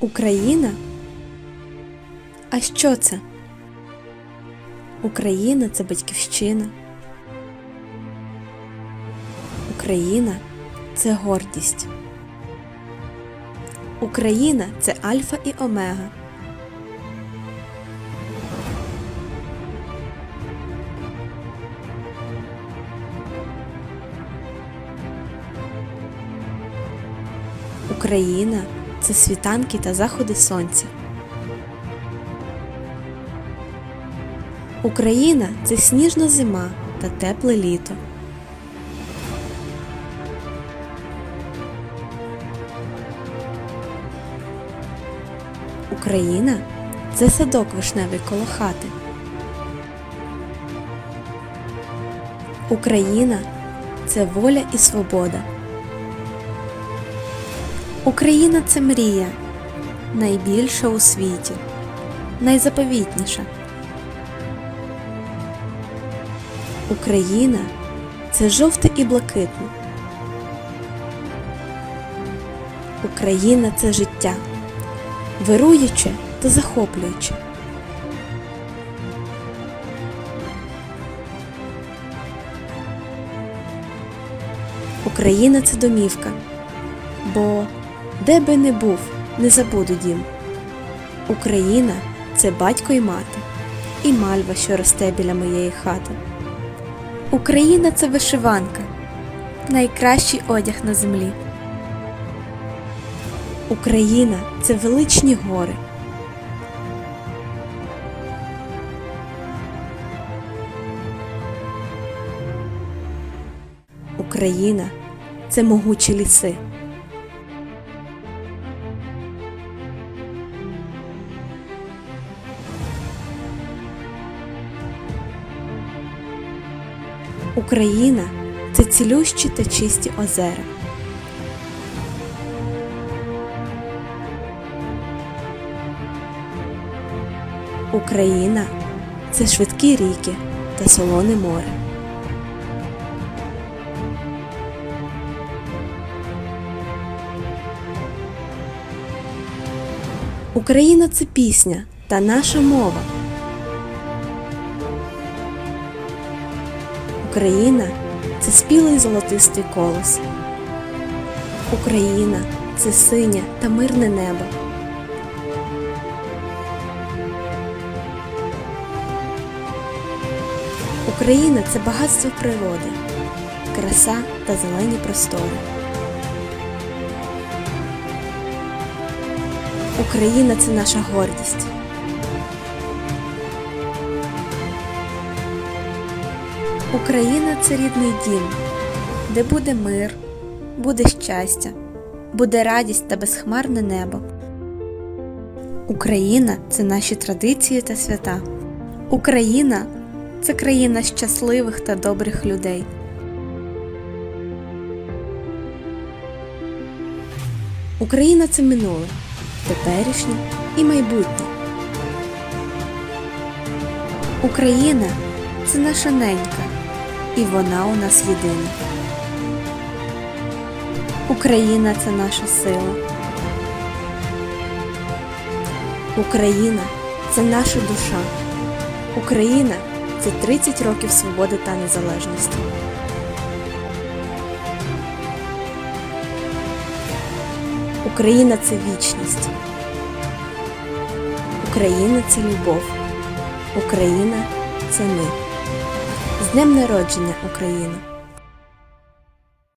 Україна? А що це? Україна це батьківщина. Україна це гордість. Україна це альфа і омега. Україна це світанки та заходи сонця. Україна це сніжна зима та тепле літо. Україна це садок вишневий коло хати. Україна це воля і свобода. Україна це мрія, найбільша у світі, найзаповітніша. Україна це жовте і блакитне. Україна це життя, вируюче та захоплююче. Україна це домівка, бо де би не був, не забуду дім. Україна це батько і мати, і мальва, що росте біля моєї хати. Україна це вишиванка, найкращий одяг на землі. Україна це величні гори. Україна це могучі ліси. Україна це цілющі та чисті озера. Україна це швидкі ріки та солоне море. Україна це пісня та наша мова. Україна це спілий золотистий колос. Україна це синє та мирне небо. Україна це багатство природи, краса та зелені простори. Україна це наша гордість. Україна це рідний дім, де буде мир, буде щастя, буде радість та безхмарне небо. Україна це наші традиції та свята. Україна це країна щасливих та добрих людей. Україна це минуле, теперішнє і майбутнє. Україна це наша ненька, і вона у нас єдина. Україна це наша сила. Україна це наша душа. Україна це 30 років свободи та незалежності. Україна це вічність. Україна це любов. Україна це ми. Днем народження, Україна!